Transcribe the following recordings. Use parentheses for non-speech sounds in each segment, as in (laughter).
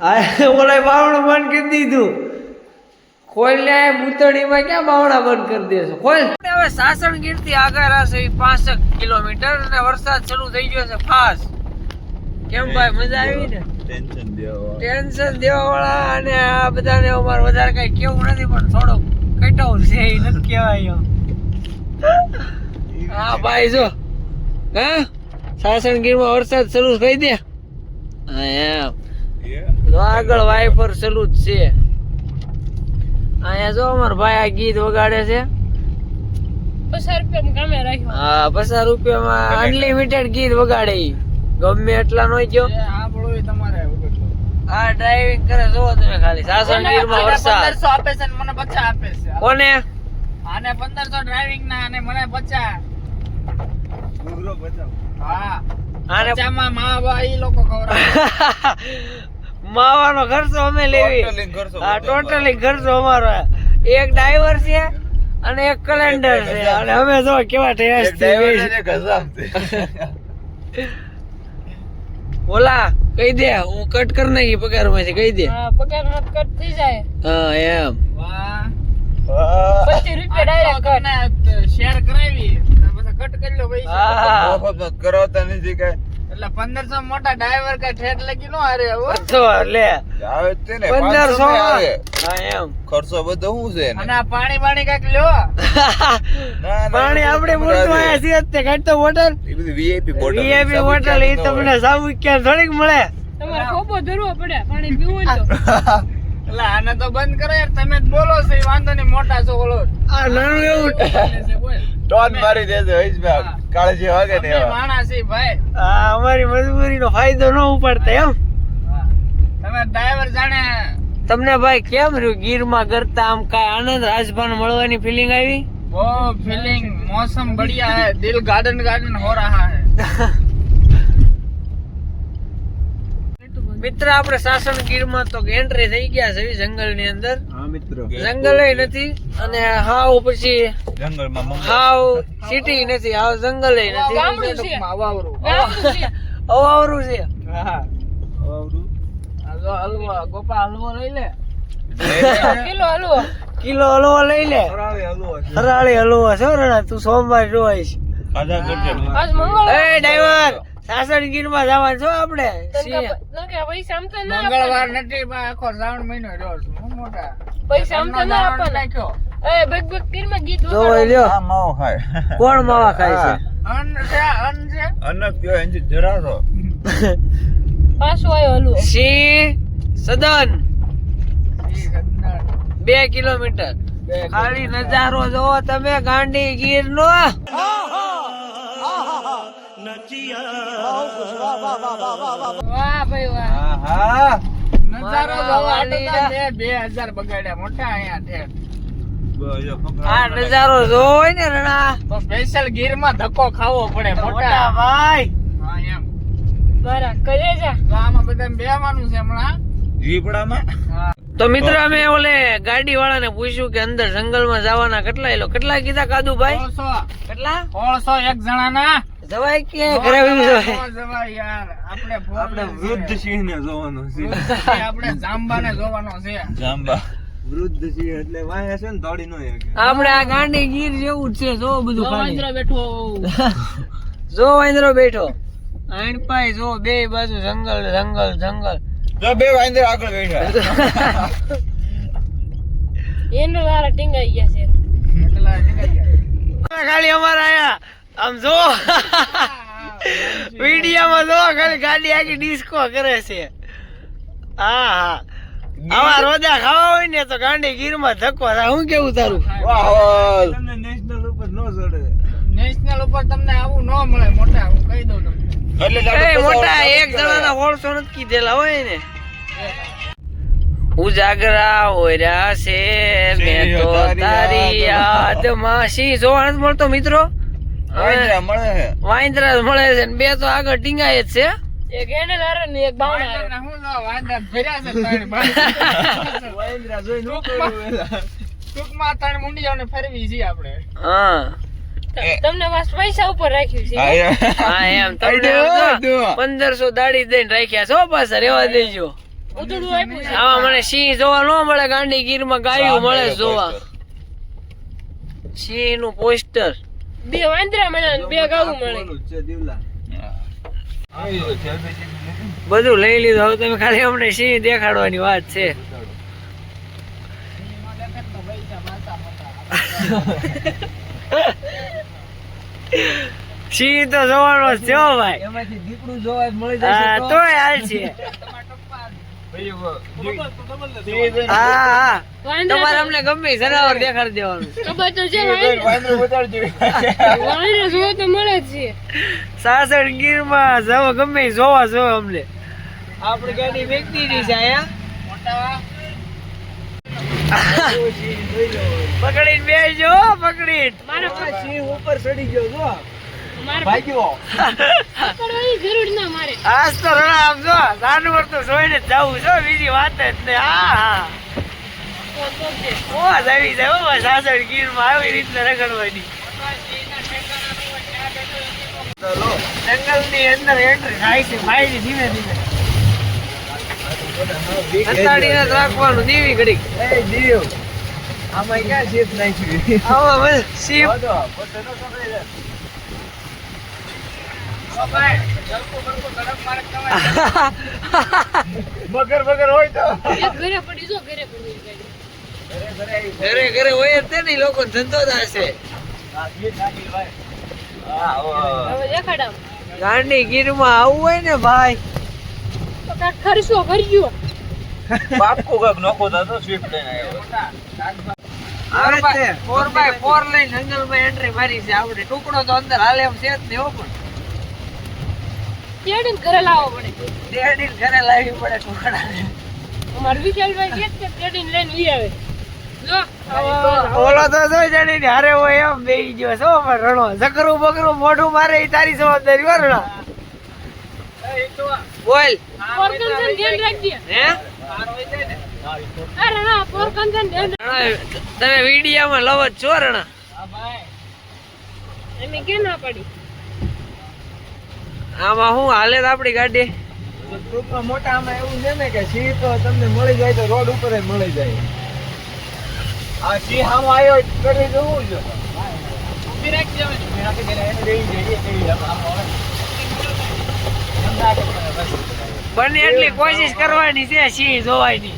આ ઓલા બાવણું બંધ કરી દીધું. ખોલ ને મૂતળીમાં ક્યાં બાવણા બંધ કરી દેશો? ખોલ. હવે સાસણગીરથી આગળ હશે 65 કિલોમીટર અને વરસાદ શરૂ થઈ ગયો છે ફાસ કેમ ભાઈ મજા આવી ને? ટેન્શન દેવા ટેન્શન દેવા વાળા અને આ બધાને અમારે વધારે કઈ કેવું નથી પણ થોડો કટો છે એ નથી કહેવાય. હા ભાઈ જો. હા? સાસણગીરમાં વરસાદ શરૂ થઈ દે. હા એમ. તો આગળ વાઇફર ચાલુ જ છે. અહીંયા જો અમાર ભાઈ આ ગીત વગાડે છે. પચાસ રૂપિયા કામે હા પચાસ રૂપિયામાં અનલિમિટેડ ગીત વગાડે ગમે એટલા નો ગયો. આ ડ્રાઇવિંગ કરે જોવો તમે ખાલી. સાસણગીરમાં વરસાદ. આપે છે ને મને પચાસ આપે છે. કોને? આને પંદરસો ડ્રાઇવિંગ ના અને મને પચાસ. હા. આને મા બા ઈ લોકો ખવડાવે. (laughs) માવાનો ખર્ચો અમે લેવી. ટોટલી ખર્ચો અમારો. એક ડ્રાઈવર છે અને એક કેલેન્ડર છે. અને અમે જો કેવા ટેસ્ટ છે. (laughs) ઓલા કહી દે હું કટ કરી નાખી પગારમાંથી કહી દે. હા પગાર મત કટ થઈ જાય. હા એમ. પચીસ રૂપિયા ડાયરેક્ટ કટ શેર કરાવી. પછી કટ કરી લો ભાઈ કરાવતા નથી કાંઈ. એટલે પંદરસો મોટા ડ્રાઈવર કઈ ઠેઠ લગી નો હારે હો. લે આવે જ છે ને પંદરસો 500 માં આવે. હા એમ. ખર્ચો બધો શું છે અને આ પાણી પાણી કંઈક લ્યો. ના, ના, પાણી આપણે આવે. આયા છીએ તે કાઢ તો બોટલ. એ બધી બોટલ. વીઆઈપી બોટલ એ તમને સાબુ ક્યાં થોડીક મળે. તમારે ખોબો ધરવો પડે પાણી પીવું તો. (laughs) એટલે આને તો બંધ કરો યાર તમે જ બોલો છો વાંધો નહીં મોટા છો બોલો. કાળજી ભાઈ. હા અમારી મજબૂરીનો ફાયદો ન ઉપાડતા એમ? તમે ડ્રાઈવર જાણે તમને ભાઈ કેમ રહ્યું? ગીરમાં કરતા આમ કાય આનંદ રાજભાન મળવાની ફિલિંગ આવી? બહુ ફિલિંગ મોસમ બઢિયા હે દિલ ગાર્ડન ગાર્ડન હો રહા હે. (laughs) મિત્ર આપણે સાસણ ગીરમાં તો એન્ટ્રી થઈ ગયા છે જંગલની અંદર. હા મિત્રો. જંગલ નથી અને હાવ પછી જંગલમાં હાવ સિટી નથી હાવ જંગલ નથી. અવાવરું છે. (laughs) હા વાવરું. આ જો હલવા ગોપા હલવો લઈ લે. (laughs) કિલો હલવો. કિલો હલવો લઈ લે. ફરાળી હલવો છે. હરાળી હલવો છે તું સોમવાર એ ડ્રાઈવર સાસણ ગીરમાં જવાનું છો આપણે. મંગળવાર નથી આખો શ્રાવણ મહિનો રહ્યો છું. હું મોટા. પૈસા આમ તો ના આપવાના. નાખ્યો. એ બેગ બેગ કીરમાં ગીત જો લ્યો. આ માવો ખાય. કોણ માવા ખાય છે? અન્ન છે અન્ન છે. અનક કહેવાય એનાથી જરાસો. પાછો આવ્યો હલવો. સિંહ સદન. બે કિલોમીટર. ખાલી નજારો જોવો તમે ગાંડી ગીર નો. નજારો ને રણા. તો સ્પેશિયલ ગીરમાં ધક્કો ખાવો પડે મોટા મોટા. ભાઈ. હા એમ. મારા કલેજા તો આમાં બધા બેવાનું છે હમણાં. તો મિત્ર અમે ઓલે ગાડી વાળાને પૂછ્યું કે અંદર જંગલમાં જવાના કેટલા લો કેટલા કીધા કાદુ ભાઈ કેટલા? સોળસો એક જણા ના જવાય કે કરાવી જવાય જવાય યાર. આપણે આપણે વૃદ્ધ સિંહ ને જોવાનું છે. આપણે જાંબા ને જોવાનો છે. જાંબા. વૃદ્ધ સિંહ એટલે વાહે છે ને દોડી નો આપણે આ ગાંડી ગીર જેવું જ છે જો બધું ખાલી. વાંદરા બેઠો. (laughs) જો વાંદરો બેઠો. આણ પાય જો બે બાજુ જંગલ જંગલ જંગલ. જો બે વાંદરો આગળ બેઠા. (laughs) (laughs) એને વારા ટીંગાઈ ગયા છે. એટલા ટીંગાઈ ગયા. ખાલી અમારા આયા. આમ જો. વિડીયોમાં જો ખાલી ગાડી આખી ડિસ્કો કરે છે. હા હા. આવા રોજા ખાવા હોય ને તો ગાંડી ગીરમાં ધક્કો થાય. હું કેવું તારું? નેશનલ ઉપર નો ચડે નેશનલ ઉપર તમને આવું ન મળે મોટા હું કહી દઉં તમને. એટલે મોટા એક જણાના હોળસો નથી કીધેલા હોય ને. ઉજાગરા ઓર્યા છે મેં તો તારી યાદમાં. શી જોવા નથી મળતો મિત્રો? મળે છે. વાંદરા મળે છે ને બે તો આગળ ટીંગાય જ છે. એક એને લારે ને એક બાવણા હારે. હું લો, વાંદરા ભર્યા છે ત્રણ વાંદરા જોઈ નો ટૂંકમાં ત્રણ મુંડિયાઓને ફરવી છીએ આપણે. હા. તમને બસ પૈસા ઉપર રાખ્યું છે. હા એમ. તમને પંદરસો દાડી દઈને રાખ્યા છો પાછા રેવા દેજો. આવા આપ્યું મને સિંહ જોવા ન મળે ગાંડી ગીરમાં ગાયું મળે જોવા. સિંહનું પોસ્ટર. બે વાંદરા મળે બે ગાવું મળે. બધું લઈ લીધું. હવે તમે ખાલી અમને સિંહ દેખાડવાની વાત છે. સિંહ તો જોવાનો જ છે હો ભાઈ. એમાંથી દીકરું જોવા મળી હા તોય હાલ છે. તમારે અમને ગમે જનાવર દેખાડી દેવાનું ખબર તો છે વાંદરા વાંદરું ઉતારજો. વાંદરા જોવા તો મળે છે. સાસણ ગીરમાં જવા ગમે જોવા જોવે અમને. આપણી ગાડી વેચતી ની છે (laughs) પકડીને બેસજો પકડીને. મારા સિંહ ઉપર ચડી ગયો જો. આજ તો રણા આમ જાનવર તો જોઈને જવું છો બીજી વાત જ નહીં. હા હા. તો તો છે. મોજ આવી જાય હો સાસણ ગીર આવી રીતના રખડવાની જંગલની અંદર એન્ટ્રી થાય છે ધીમે ધીમે. અંતાડીને રાખવાનું દીવી ઘડીક. એ દીવ. આમાં ક્યાં શેપ નાખ્યું? લે. મગર મગર હોય તો. ઘરે પડી જો ઘરે પડી ઘરે ઘરે હોય તે નહીં લોકો ધંધો થશે ગાંડી ગીરમાં આવું હોય ને ભાઈ. ખર્ચો કર્યો બાપકો કંઈક નોખો થતો સ્વીફ્ટ લઈને આવ્યો. આવે છે ફોર બાય ફોર લઈને જંગલમાં એન્ટ્રી મારી છે. આપણે ટુકડો તો અંદર હાલે એમ છે જ નહીં પણ. તેડીને ઘરે લાવવો પડે. ડેડી ઘરે લાવવી પડે ટુકડા અમારે વિશાલભાઈ કે છે તેડીને લઈને વી આવે. ઓલો તો જો જાણી હારે હોય એમ બેહી ગયો છો પણ રણો ઝકરું બકરું મોઢું મારે ઈ તારી જવાબદારી હો બોલ. પોરકંદન ધ્યાન રાખજે. હે? અરે ના. ધ્યાન તમે વિડીયામાં લવ એમે કે ના પડી? આમાં હું હાલે આપડી આપણી ગાડી? ટૂંકમાં મોટા આમાં એવું છે ને કે સિંહ તો તમને મળી જાય તો રોડ ઉપર મળી જાય. આ સિંહ આમ આવ્યો કરી જવું છે. બસ. બને એટલી કોશિશ કરવાની છે સિંહ જોવાની.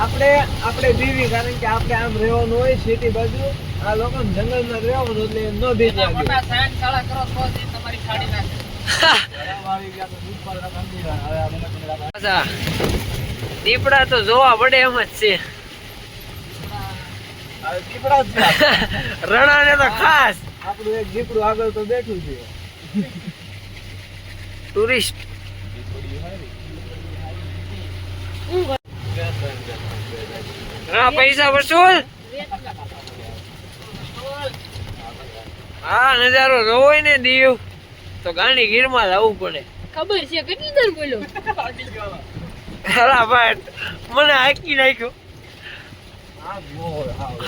આપણે આપણે દીવી કારણ કે આપણે આમ રહેવાનું હોય સિટી બાજુ. આ લોકો જંગલમાં રહેવાનું એટલે ન ખાડી પાછા દીપડા તો જોવા પડે એમ જ છે. દીપડા જ છે. રણાને તો ખાસ. આપણું એક દીપડું આગળ તો બેઠું છે. ટુરિસ્ટ. હા પૈસા વસૂલ. હા નજારો જોવો હોય ને દીવ તો ગાંડી ગીરમાં જ આવવું પડે. ખબર છે કેટલી દર બોલ્યો અલા ભાઈ મને હાકી નાખ્યો. આ.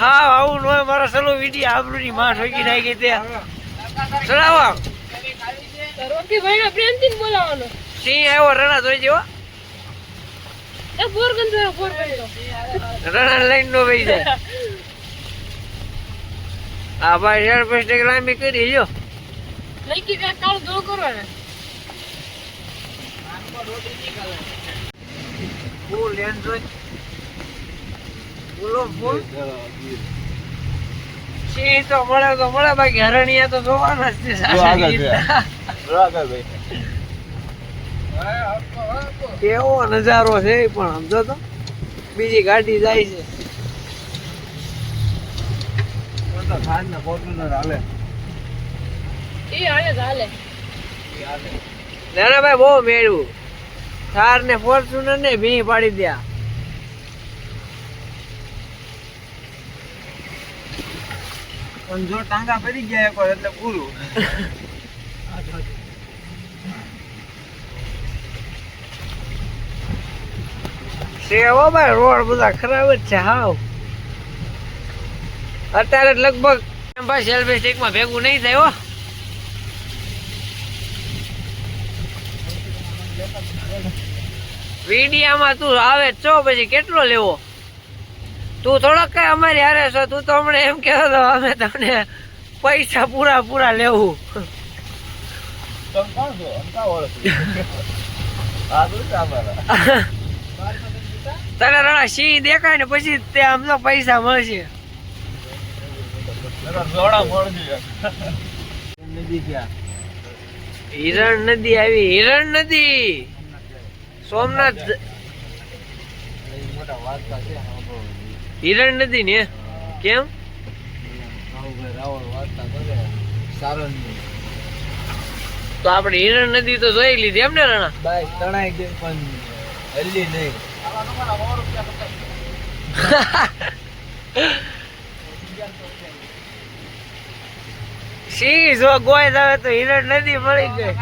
હા આવું ન હોય મારો સલો વીડિયો આબરૂની માં ઠોકી નાખી તે ચડાવો તો રોકી પ્રેમથી જ સિંહ આવ્યો રણા જોઈ જેવો રણા લઈને નો ભાઈ જાય. હા ભાઈ શેર પેસ્ટ લાંબી કરી લ્યો. લઈ કે કાંઈક કાળું ફૂલ ફૂલો. ફૂલ સિંહ તો મળે તો મળે બાકી હરણિયા તો જોવાના જ છે જો આગળ છે. જો આગળ ભાઈ. કેવો નજારો છે પણ સમજો તો. બીજી ગાડી જાય છે. મને તો ખાંડના ફોર્ચ્યુનર હાલે. એ હાલે હાલે. નાના બહુ મેળવું થાર ને ફોર્ચ્યુનર ને ભી પાડી દે પણ જો ટાંગા પડી ગયા એકવાર એટલે પૂરું. સેવો ભાઈ રોડ બધા ખરાબ જ છે હાવ. અત્યારે લગભગ ભાઈ સેલ્ફી સ્ટિકમાં ભેગું નહીં થયો વીડિયામાં તું આવે છો પછી કેટલો લેવો? તું થોડોક કઈ અમારી હારે છો તું તો હમણાં એમ કહેતો હતો અમે તમને પૈસા પૂરા પૂરા લેવું. (laughs) તને રણા સિંહ દેખાય ને પછી તે આમ તો પૈસા મળશે જોડા મળજી નદી ક્યાં હિરણ નદી આવી હિરણ નદી! સોમનાથ હિરણ નદી ને? કેમ? તો આપણે હિરણ નદી તો જોઈ લીધી એમ ને રાણા? બાઈક તણાઈ ગઈ પણ હલ્લી નહીં. (laughs) સિંહ જો ગોય આવે તો હિરણ નદી મળી ગઈ.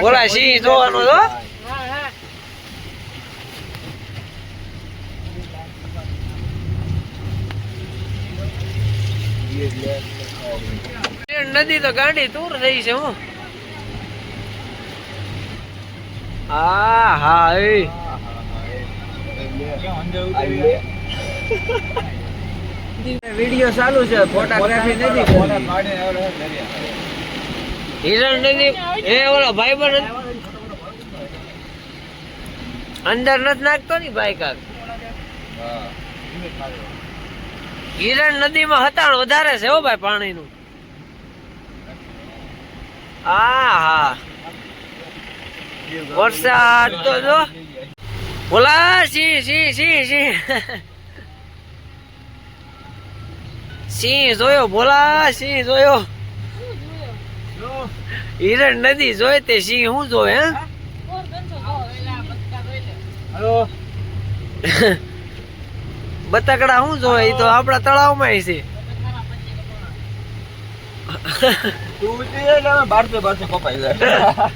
બોલા સી જોવાનું હિરણ નદી તો ગાંડી દૂર થઈ છે, હું. હા હા એ. વીડિયો ચાલુ છે ફોટોગ્રાફી નથી હિરણ નદી એ ઓલો ભાઈ બન અંદર નથી નાખતો ની ભાઈ કાક? હિરણ નદીમાં હતાણ વધારે છે હો ભાઈ પાણીનું. આ હા. વરસાદ તો જો. બોલા, સિંહ સિંહ સિંહ સિંહ. સિંહ જોયો, બોલા, સિંહ જોયો. હિરણ નદી જોઈ તે સિંહ હે ઓર ગંજો જો એલા બચકા જોઈ લે હલો બતકડા શું જોવે? એ તો આપણા તળાવમાં છે. તું જાય બારસે બારસે કપાઈ જાય.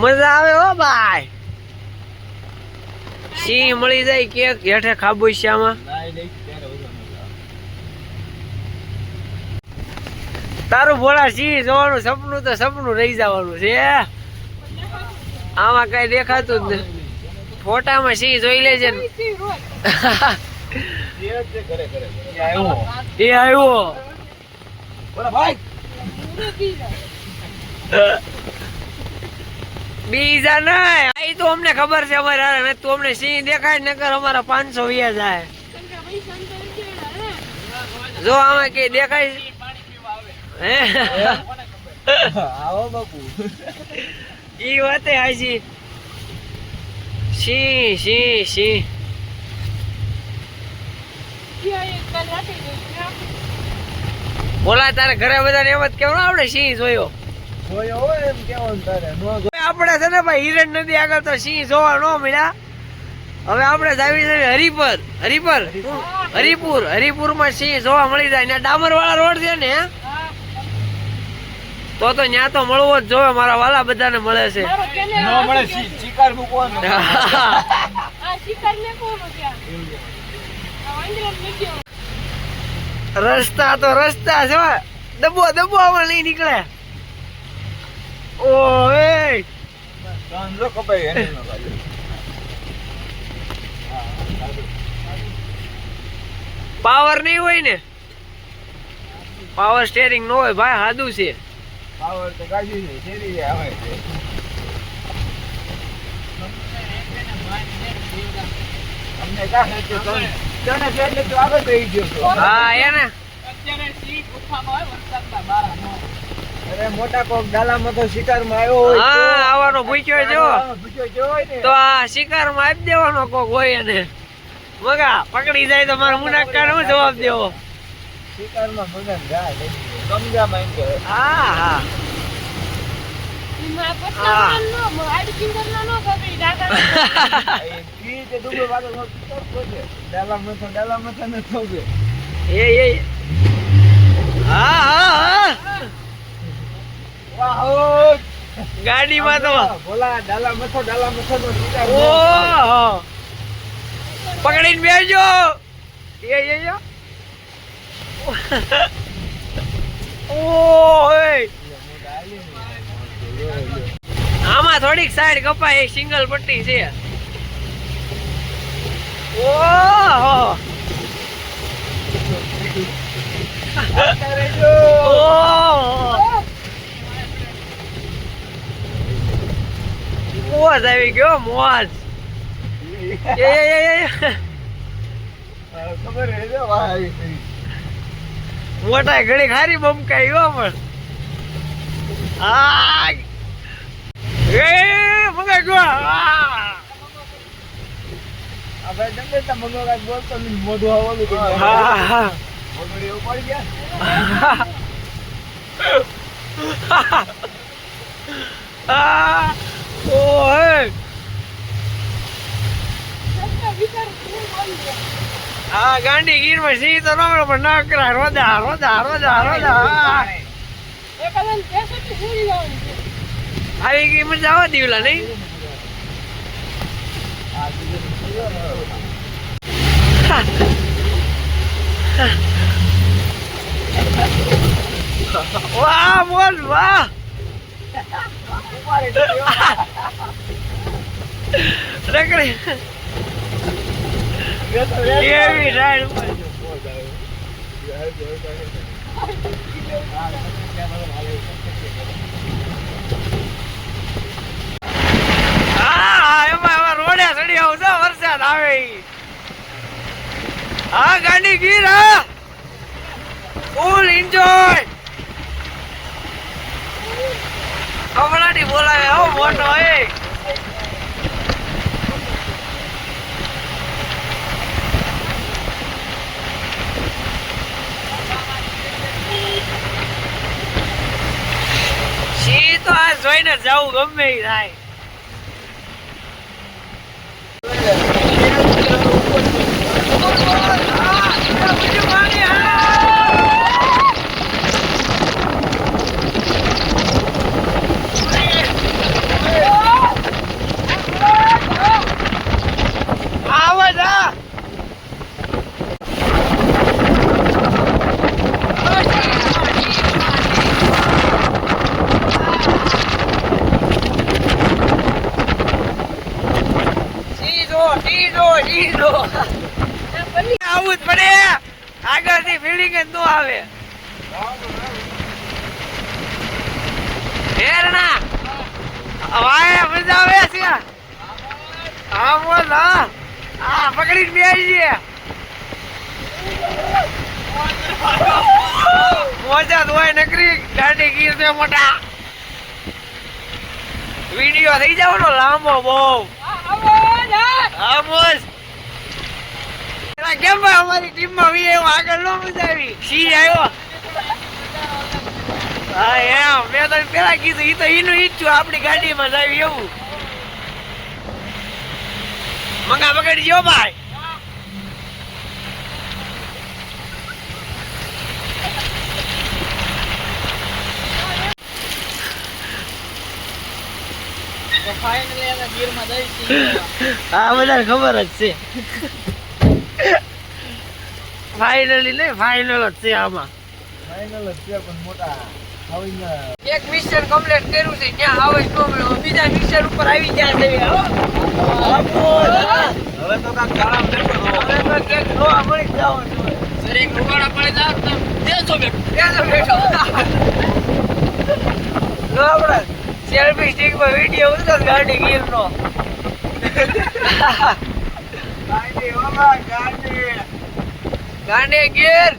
મજા આવે હો ભાઈ. સિંહ મળી જાય કેક હેઠે ખાબોશિયામાં. તારું ભોળા સિંહ જોવાનું સપનું તો સપનું રહી જવાનું છે. આમાં કઈ દેખાતું જ નહીં ફોટામાં સિંહ જોઈ લેજે એ આવ્યો. ભાઈ! બીજા નહીં એ તો અમને ખબર છે અમારે હારે. તો અમને સિંહ દેખાય નકર અમારા પાંચસો વ્યા જાય. જો આમાં કે દેખાય આવો બાપુ. ઈ વાતે હાજી. સિંહ સિંહ સિંહ ત્યાં એક કાલ રાતે ગઈ બોલા તારે ઘરે બધાને એમ જ કેવું આવડે સિંહ જોયો. જોયો એમ કેવાનું તારે આપણે છે ને ભાઈ હિરણ નદી આગળ તો સિંહ જોવા ન મળ્યા. હવે આપણે જાવી છે હરિપર હરિપર હરિપુર. હરિપુરમાં સિંહ જોવા મળી જાય. ને ડામર વાળા રોડ છે ને તો તો ન્યા તો મળવો જ જોવે મારા વાલા બધાને મળે છે. શિકાર મૂકવાનો આ શિકાર ને કોણ ત્યાં આ વાંદરો નીકળ્યો રસ્તા તો રસ્તા છે ડબ્બો દબો આમાં લઈ નીકળે. ઓ એ એને. પાવર નહીં હોય ને. પાવર સ્ટેરિંગ નો હોય ભાઈ સાદું છે. પાવર તો કાઢી છે સ્ટેરિંગ આવે છે. અમને કાંઈ નથી તો તને છે એટલે તું આગળ રહી ગયો હા એને અત્યારે સિંહ ગુફામાં હોય વરસાદના બારા નો અરે મોટા કોક ડાલામાં તો શિકારમાં આવ્યો હોય હા આવવાનો ભૂખ્યો જો આમાં ભૂખ્યો જો હોય ને. તો આ શિકારમાં આપી દેવાનો કોક હોય એને. મગા પકડી જાય તો મારા મુનાકાર હું જવાબ દેવો? શિકારમાં મગન જાય સમજા માં સમજામાં કે હા હા. એમાં નો આડી કિંદર નો પકડી ડાકા એ ઈ તે ડૂબે વાળો નો તરતો છે. ડાલામાં તો ડાલામાં તો ન એ એ. હા હા હા. વાહ, ગાડીમાં તો. બોલા ડાલા મથો ડાલા મથો નો પકડીને બેસજો. એ એ એ. ઓય આમાં થોડીક સાઈડ કપાય એક સિંગલ પટ્ટી છે. ઓહો મોજ આવી ગયો મોજ. મોટા ઘડી ખારી બમકાઈ ગયો પણ આ એ મગા ગયો આ આ ભાઈ તમને તો બોલતો નહીં, મોઢું આવવાનું. હા હા મોઢું એવું પડી ગયા? ઓય આ ગાંડી ગીરમાં સી તો ના પણ ના કરા રોદા રોદા રોદા રોદા આવી ગઈ મજા આવવા દીવલા નહીં? વાહ બોલ વાહ. રાઈડ ઉપર હા એમાં એમાં રોડે ચડી આવું છો વરસાદ આવે ઈ. હા ગાડી ગીર હા ફૂલ એન્જોય હમણાંથી બોલાવે હો મોટો એ સી તો આ જોઈને જવું ગમે ઈ થાય આવે છે સીધો સીધો સીધો આવું જ પડે આગળથી ફિલ્ડિંગ જ નો આવે હેરણા વાય મજા આવે છે હા બોલ હા આ પકડીને બેસી છે મોજા હોય નકરી ગાડી ગીર છે મોટા. વીડિયો થઈ જાવ નો લાંબો બહુ આમોસ કેમ ભાઈ અમારી ટીમમાં વી આવ્યો આગળ નો મજાવી. સી આવ્યો હા, એમ. મેં તો પેલા કીધું, ઈ તો ઈનું ઈચ્છું આપણી ગાડીમાં જ આવી એવું. મંગા પકડજો ભાઈ. તો finally અમે ગીરમાં જઈ છીએ. હા બધાને ખબર જ છે ફાઇનલી નહીં ફાઇનલ જ છે આમાં ફાઇનલ જ છે પણ મોટા એક મિશન કમ્પ્લીટ કર્યું છે ત્યાં આવે જ ન બીજા મિશન ઉપર આવી ગયા છે હો. હવે તો ગાળા બેઠો હવે તો ક્યાંક જોવા મળી જ જવાનું છે. રૂવાડા પડી જાવ તો બેઠો. બેઠો (laughs) જો આપણે સેલ્ફી સ્ટિકમાં વીડિયો ઉતર ગાડી ગીરનો ગાંડી ઓલા ગાંડી ગાંડી ગીર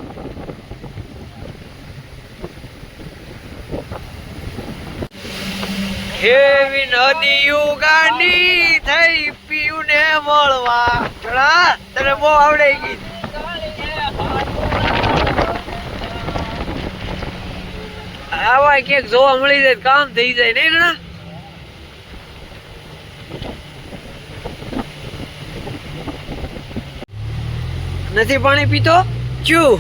એવી નદીયું ગાંડી થઈ પીયું ને મળવા તને બહુ આવડે ગીત. આવા ક્યાંક જોવા મળી જાય કામ થઈ જાય નહીં ઘણા નથી પાણી પીતો? ક્યુ?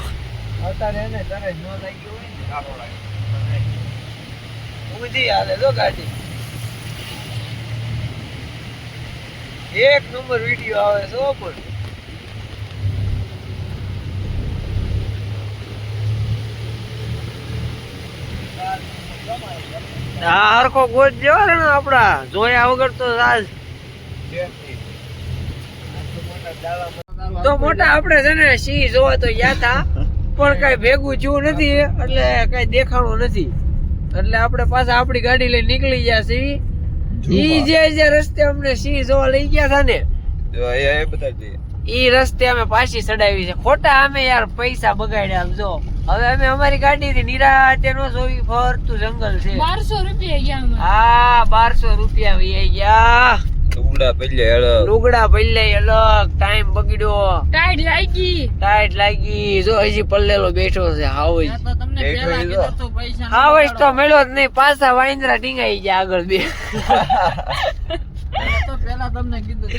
એક નંબર વીડિયો આવે છે પણ. આ હરખો ગોજ જેવા ને આપડા જોયા વગર તો આજ. તો મોટા આપણે છે ને સિંહ જોવા તો ગયા હતા પણ કઈ ભેગું થયું નથી એટલે કઈ દેખાણું નથી. એટલે આપણે પાછા આપણી ગાડી લઈ નીકળી ગયા સિંહ ઈ જે જે રસ્તે અમને સિંહ જોવા લઈ ગયા હતા ને એ બધા ઈ રસ્તે અમે પાછી ચડાવી છે. ખોટા અમે યાર પૈસા બગાડ્યા જો. હવે અમે અમારી ગાડી થી નિરાતે નો જોઈ ફરતું જંગલ છે. બારસો રૂપિયા ગયા. હા બારસો રૂપિયા વહી ગયા. લુગડા પહેલે અલગ. લુગડા પહેલે અલગ ટાઈમ બગડ્યો. ટાઈટ લાગી. ટાઈટ લાગી. જો હજી પલ્લેલો બેઠો છે હાવ જ. હાવ જ તો મળ્યો જ નહીં પાછા વાઇન્દ્રા ટીંગાઈ ગયા આગળ બે. તો પેલા તમને કીધું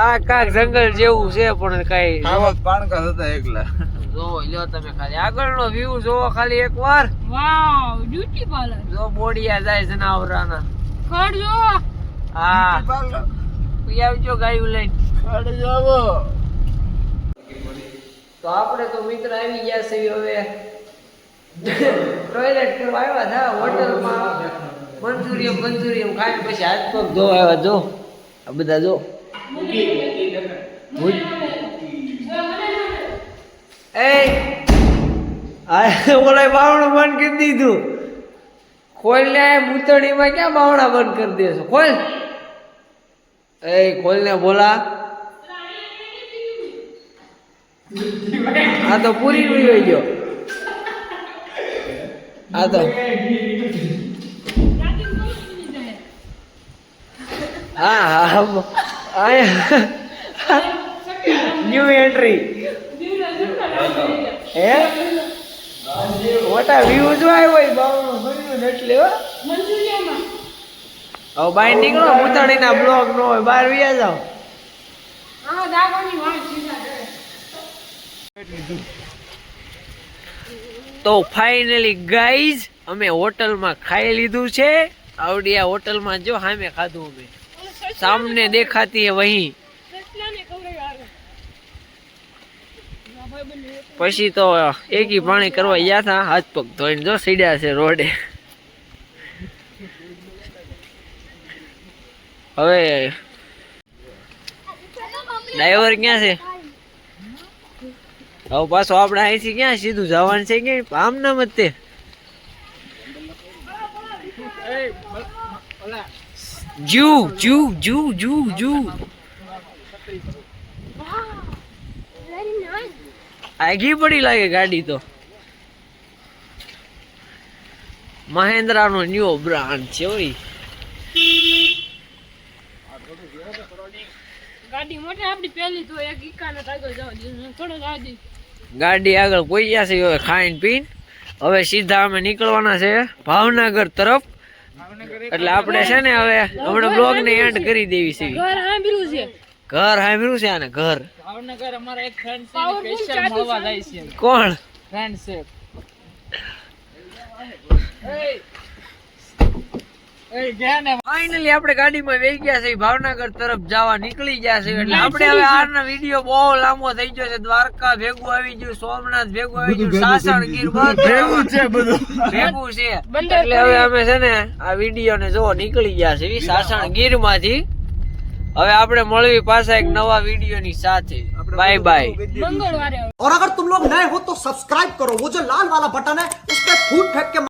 આ કાક જંગલ જેવું છે પણ કઈ પાણકા હતા એકલા. જો લ્યો તમે ખાલી આગળનો વ્યૂ જોવો ખાલી એક વાર વાવ બ્યુટી પાર્લર જો બોડિયા જાય જનાવરાના ખડ જો હા. ઈ આવજો ગાયું લઈને. તો આપણે તો મિત્ર આવી ગયા છે હવે. ટોયલેટ કરવા આવ્યા હતા હોટલમાં મંચુરિયમ મંચુરિયમ ખાઈ પછી હાથ પગ ધોવા આવ્યા. જો આ બધા જો. ભૂત. એ ઓલા બાવણું બંધ કરી દીધું. ખોલ ને મૂતળીમાં ક્યાં બાવણા બંધ કરી દેશો? ખોલ. એ ખોલ ને બોલા. આ તો પૂરી પૂરી હોય ગયો. આ તો. હા હા ન્યુ એન્ટ્રી હે? મોટા વ્યૂ જો આવ્યો ભર્યું એટલે હવે બહાર નીકળો મૂતળીના બ્લોગ નો હોય બહાર વ્યા જાઓ. તો ફાઇનલી ગાઈઝ અમે હોટલમાં ખાઈ લીધું છે. આવડી આ હોટલમાં જો સામે ખાધું અમે. સામને દેખાતી હે વહી સસલાને ખવડાવ્યું આગળ. આ ભાઈબંધ હતો. પછી તો એકી પાણી કરવા ગયા હતા હાથ પગ ધોઈને જો સીડ્યા છે રોડે. હવે ડ્રાઈવર ક્યાં છે? હવે પાછો આપણે અહીંથી ક્યાં? સીધું જવાનું છે કે આમ ના મતે જુ જુ જુ જુ જુ આગી પડી લાગે ગાડી તો. મહેન્દ્રા નો ન્યુ બ્રાન્ડ છે ઓય. ગાડી મોટી આપણી પહેલી તો એક ઈકાને આગળ જવા થોડો જવા ગાડી આગળ પહોંચ્યા છે હવે ખાઈને પીને. હવે સીધા અમે નીકળવાના છે ભાવનગર તરફ. એટલે આપણે છે ને હવે હમણાં બ્લોગ ને એન્ડ કરી દેવી છે. ઘર સાંભળ્યું છે છે આને ઘર? ભાવનગર અમારા એક ફ્રેન્ડ છે સ્પેશિયલ મળવા જાય છે. કોણ? ફ્રેન્ડ છે. એ ગયા ને? ફાઇનલી આપણે ગાડીમાં બેસી ગયા છે ભાવનગર તરફ જવા નીકળી ગયા છે એટલે આપણે હવે આનો વીડિયો બહુ લાંબો થઈ ગયો છે. દ્વારકા ભેગું આવી ગયું સોમનાથ ભેગું આવી ગયું સાસણ ગીર ભેગું છે બધું. ભેગું છે. એટલે હવે અમે છે ને આ વીડિયો ને જો નીકળી ગયા છે. સાસણ ગીરમાંથી હવે આપણે મળવી પાછા એક નવા વિડીયો ની સાથે બાય બાય મંગળવારે और अगर तुम लोग नए हो तो सब्सक्राइब करो वो जो लाल वाला बटन है उस पर फूट फेंक के